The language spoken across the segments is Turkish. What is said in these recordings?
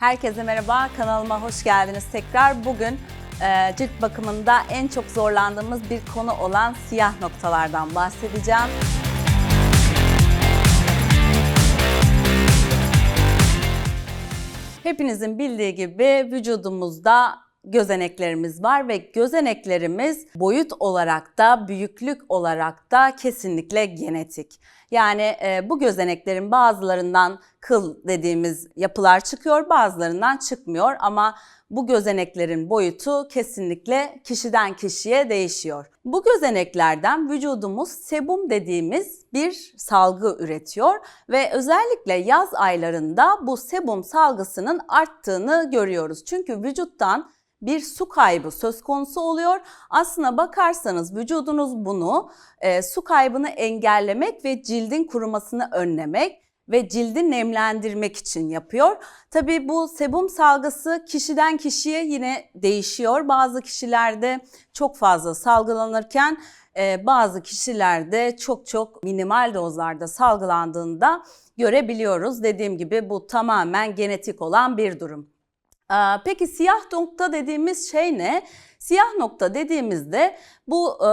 Herkese merhaba, kanalıma hoş geldiniz tekrar. Bugün e, cilt bakımında en çok zorlandığımız bir konu olan siyah noktalardan bahsedeceğim. Hepinizin bildiği gibi vücudumuzda gözeneklerimiz var ve gözeneklerimiz boyut olarak da büyüklük olarak da kesinlikle genetik. Yani e, bu gözeneklerin bazılarından kıl dediğimiz yapılar çıkıyor, bazılarından çıkmıyor ama bu gözeneklerin boyutu kesinlikle kişiden kişiye değişiyor. Bu gözeneklerden vücudumuz sebum dediğimiz bir salgı üretiyor ve özellikle yaz aylarında bu sebum salgısının arttığını görüyoruz. Çünkü vücuttan bir su kaybı söz konusu oluyor. Aslına bakarsanız vücudunuz bunu e, su kaybını engellemek ve cildin kurumasını önlemek ve cildi nemlendirmek için yapıyor. Tabii bu sebum salgısı kişiden kişiye yine değişiyor. Bazı kişilerde çok fazla salgılanırken e, bazı kişilerde çok çok minimal dozlarda salgılandığında görebiliyoruz. Dediğim gibi bu tamamen genetik olan bir durum. Aa, Peki siyah nokta dediğimiz şey ne? Siyah nokta dediğimizde bu e,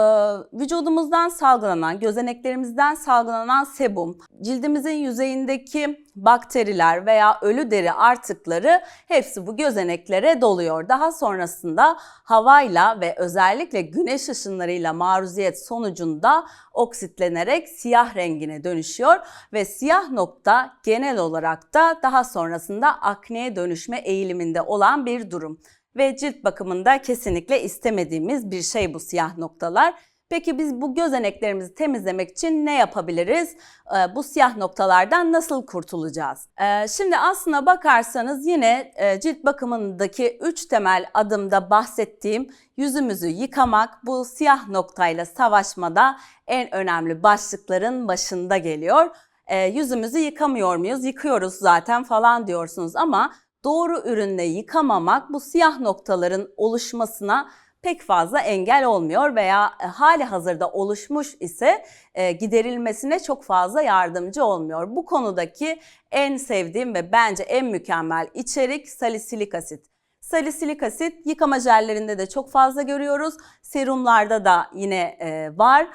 vücudumuzdan salgılanan, gözeneklerimizden salgılanan sebum, cildimizin yüzeyindeki bakteriler veya ölü deri artıkları hepsi bu gözeneklere doluyor. Daha sonrasında havayla ve özellikle güneş ışınlarıyla maruziyet sonucunda oksitlenerek siyah rengine dönüşüyor ve siyah nokta genel olarak da daha sonrasında akneye dönüşme eğiliminde olan bir durum ve cilt bakımında kesinlikle istemediğimiz bir şey bu siyah noktalar. Peki biz bu gözeneklerimizi temizlemek için ne yapabiliriz? Ee, bu siyah noktalardan nasıl kurtulacağız? Ee, şimdi aslına bakarsanız yine e, cilt bakımındaki 3 temel adımda bahsettiğim yüzümüzü yıkamak bu siyah noktayla savaşmada en önemli başlıkların başında geliyor. Ee, yüzümüzü yıkamıyor muyuz? Yıkıyoruz zaten falan diyorsunuz ama doğru ürünle yıkamamak bu siyah noktaların oluşmasına pek fazla engel olmuyor veya e, hali hazırda oluşmuş ise e, giderilmesine çok fazla yardımcı olmuyor. Bu konudaki en sevdiğim ve bence en mükemmel içerik salisilik asit. Salisilik asit yıkama jellerinde de çok fazla görüyoruz. Serumlarda da yine e, var.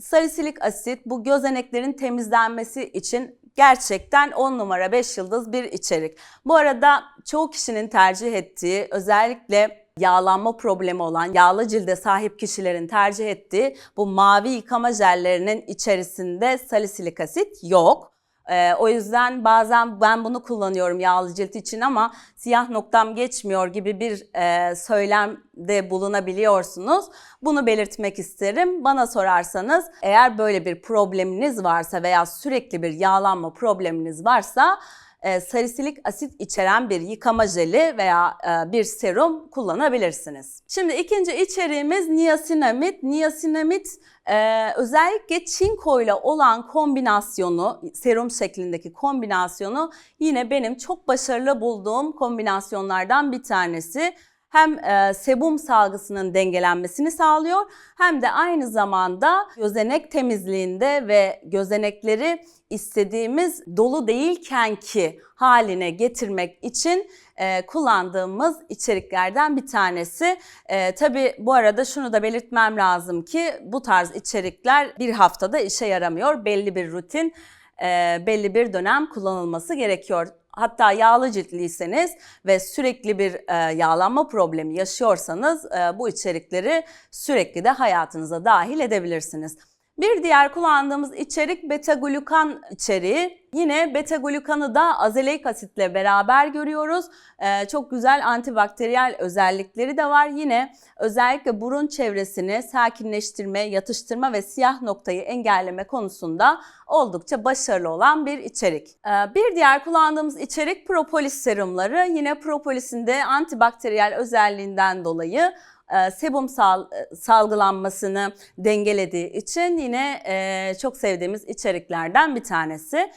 Salisilik asit bu gözeneklerin temizlenmesi için gerçekten 10 numara 5 yıldız bir içerik. Bu arada çoğu kişinin tercih ettiği özellikle yağlanma problemi olan yağlı cilde sahip kişilerin tercih ettiği bu mavi yıkama jellerinin içerisinde salisilik asit yok. Ee, o yüzden bazen ben bunu kullanıyorum yağlı cilt için ama siyah noktam geçmiyor gibi bir e, söylemde bulunabiliyorsunuz. Bunu belirtmek isterim. Bana sorarsanız eğer böyle bir probleminiz varsa veya sürekli bir yağlanma probleminiz varsa e, salisilik asit içeren bir yıkama jeli veya e, bir serum kullanabilirsiniz. Şimdi ikinci içeriğimiz niasinamid. Niasinamid e, özellikle çinko ile olan kombinasyonu, serum şeklindeki kombinasyonu yine benim çok başarılı bulduğum kombinasyonlardan bir tanesi hem e, sebum salgısının dengelenmesini sağlıyor hem de aynı zamanda gözenek temizliğinde ve gözenekleri istediğimiz dolu değilken ki haline getirmek için e, kullandığımız içeriklerden bir tanesi. E, tabii bu arada şunu da belirtmem lazım ki bu tarz içerikler bir haftada işe yaramıyor. Belli bir rutin, e, belli bir dönem kullanılması gerekiyor hatta yağlı ciltliyseniz ve sürekli bir e, yağlanma problemi yaşıyorsanız e, bu içerikleri sürekli de hayatınıza dahil edebilirsiniz. Bir diğer kullandığımız içerik beta glukan içeriği. Yine beta glukanı da azeleik asitle beraber görüyoruz. Ee, çok güzel antibakteriyel özellikleri de var. Yine özellikle burun çevresini sakinleştirme, yatıştırma ve siyah noktayı engelleme konusunda oldukça başarılı olan bir içerik. Ee, bir diğer kullandığımız içerik propolis serumları. Yine propolisin de antibakteriyel özelliğinden dolayı e, sebum sal, e, salgılanmasını dengelediği için yine e, çok sevdiğimiz içeriklerden bir tanesi.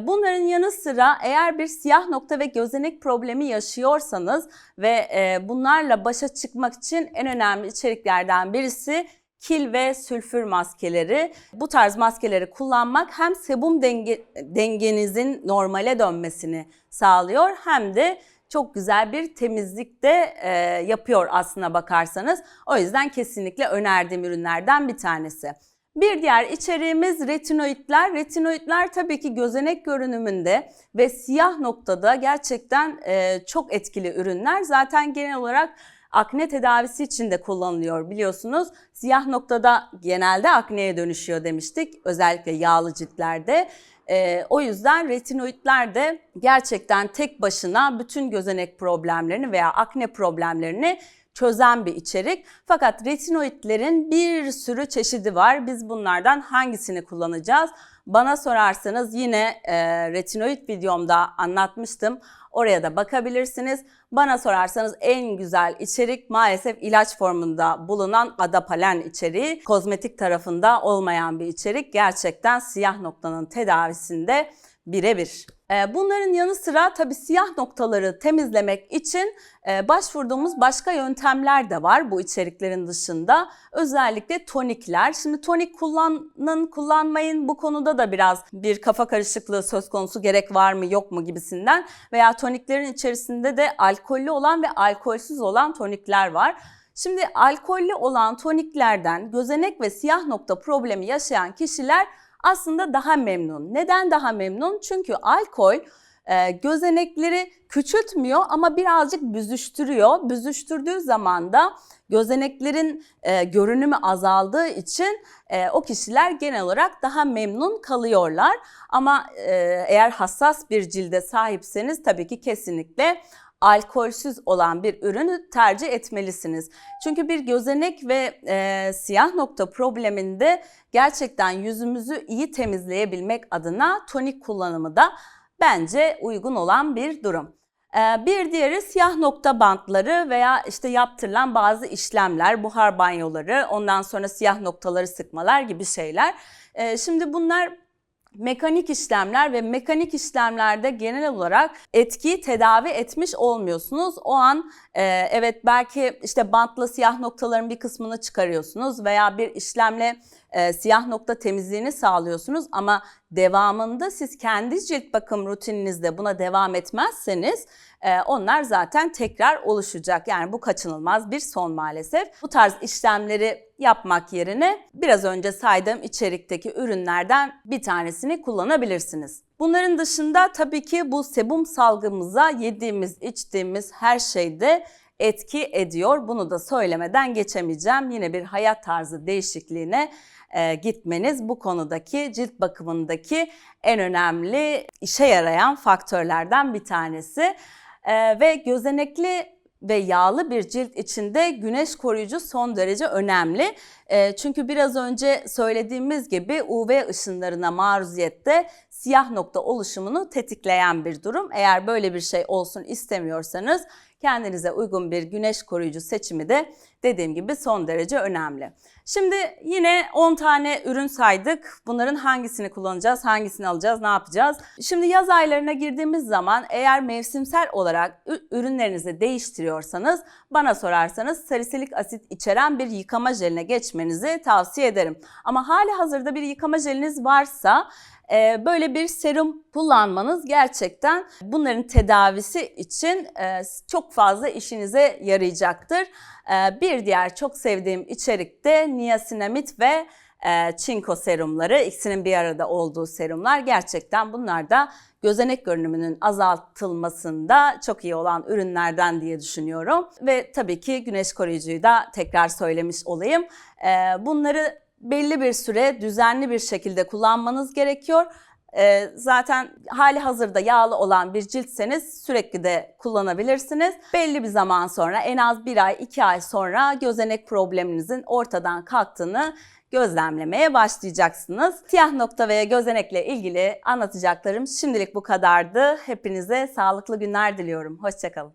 Bunların yanı sıra eğer bir siyah nokta ve gözenek problemi yaşıyorsanız ve bunlarla başa çıkmak için en önemli içeriklerden birisi kil ve sülfür maskeleri. Bu tarz maskeleri kullanmak hem sebum denge, dengenizin normale dönmesini sağlıyor hem de çok güzel bir temizlik de e, yapıyor aslına bakarsanız. O yüzden kesinlikle önerdiğim ürünlerden bir tanesi. Bir diğer içeriğimiz retinoidler. Retinoidler tabii ki gözenek görünümünde ve siyah noktada gerçekten e, çok etkili ürünler. Zaten genel olarak akne tedavisi için de kullanılıyor biliyorsunuz. Siyah noktada genelde akneye dönüşüyor demiştik. Özellikle yağlı ciltlerde. Ee, o yüzden retinoidler de gerçekten tek başına bütün gözenek problemlerini veya akne problemlerini çözen bir içerik. Fakat retinoidlerin bir sürü çeşidi var. Biz bunlardan hangisini kullanacağız? Bana sorarsanız yine e, retinoid videomda anlatmıştım. Oraya da bakabilirsiniz. Bana sorarsanız en güzel içerik maalesef ilaç formunda bulunan adapalen içeriği. Kozmetik tarafında olmayan bir içerik. Gerçekten siyah noktanın tedavisinde birebir. Ee, Bunların yanı sıra tabii siyah noktaları temizlemek için e, başvurduğumuz başka yöntemler de var bu içeriklerin dışında. Özellikle tonikler. Şimdi tonik kullanın kullanmayın bu konuda da biraz bir kafa karışıklığı söz konusu gerek var mı yok mu gibisinden. Veya toniklerin içerisinde de alkollü olan ve alkolsüz olan tonikler var. Şimdi alkollü olan toniklerden gözenek ve siyah nokta problemi yaşayan kişiler aslında daha memnun. Neden daha memnun? Çünkü alkol e, gözenekleri küçültmüyor ama birazcık büzüştürüyor. Büzüştürdüğü zaman da gözeneklerin e, görünümü azaldığı için e, o kişiler genel olarak daha memnun kalıyorlar. Ama eğer hassas bir cilde sahipseniz tabii ki kesinlikle alkolsüz olan bir ürünü tercih etmelisiniz. Çünkü bir gözenek ve e, siyah nokta probleminde gerçekten yüzümüzü iyi temizleyebilmek adına tonik kullanımı da bence uygun olan bir durum. Ee, Bir diğeri siyah nokta bantları veya işte yaptırılan bazı işlemler, buhar banyoları, ondan sonra siyah noktaları sıkmalar gibi şeyler. Ee, Şimdi bunlar mekanik işlemler ve mekanik işlemlerde genel olarak etkiyi tedavi etmiş olmuyorsunuz. O an e, evet belki işte bantla siyah noktaların bir kısmını çıkarıyorsunuz veya bir işlemle e, siyah nokta temizliğini sağlıyorsunuz ama devamında siz kendi cilt bakım rutininizde buna devam etmezseniz e, onlar zaten tekrar oluşacak. Yani bu kaçınılmaz bir son maalesef. Bu tarz işlemleri yapmak yerine biraz önce saydığım içerikteki ürünlerden bir tanesini kullanabilirsiniz. Bunların dışında tabii ki bu sebum salgımıza yediğimiz, içtiğimiz her şeyde etki ediyor. Bunu da söylemeden geçemeyeceğim. Yine bir hayat tarzı değişikliğine e, gitmeniz bu konudaki cilt bakımındaki en önemli işe yarayan faktörlerden bir tanesi. E, ve gözenekli ve yağlı bir cilt içinde güneş koruyucu son derece önemli. E, çünkü biraz önce söylediğimiz gibi UV ışınlarına maruziyette siyah nokta oluşumunu tetikleyen bir durum. Eğer böyle bir şey olsun istemiyorsanız kendinize uygun bir güneş koruyucu seçimi de dediğim gibi son derece önemli. Şimdi yine 10 tane ürün saydık. Bunların hangisini kullanacağız, hangisini alacağız, ne yapacağız? Şimdi yaz aylarına girdiğimiz zaman eğer mevsimsel olarak ürünlerinizi değiştiriyorsanız bana sorarsanız salisilik asit içeren bir yıkama jeline geçmenizi tavsiye ederim. Ama hali hazırda bir yıkama jeliniz varsa böyle bir serum kullanmanız gerçekten bunların tedavisi için e, çok fazla işinize yarayacaktır. E, bir diğer çok sevdiğim içerik de niasinamid ve çinko serumları. İkisinin bir arada olduğu serumlar gerçekten bunlar da gözenek görünümünün azaltılmasında çok iyi olan ürünlerden diye düşünüyorum. Ve tabii ki güneş koruyucuyu da tekrar söylemiş olayım. Bunları belli bir süre düzenli bir şekilde kullanmanız gerekiyor. Ee, zaten hali hazırda yağlı olan bir ciltseniz sürekli de kullanabilirsiniz. Belli bir zaman sonra en az bir ay iki ay sonra gözenek probleminizin ortadan kalktığını gözlemlemeye başlayacaksınız. Siyah nokta veya gözenekle ilgili anlatacaklarım şimdilik bu kadardı. Hepinize sağlıklı günler diliyorum. Hoşçakalın.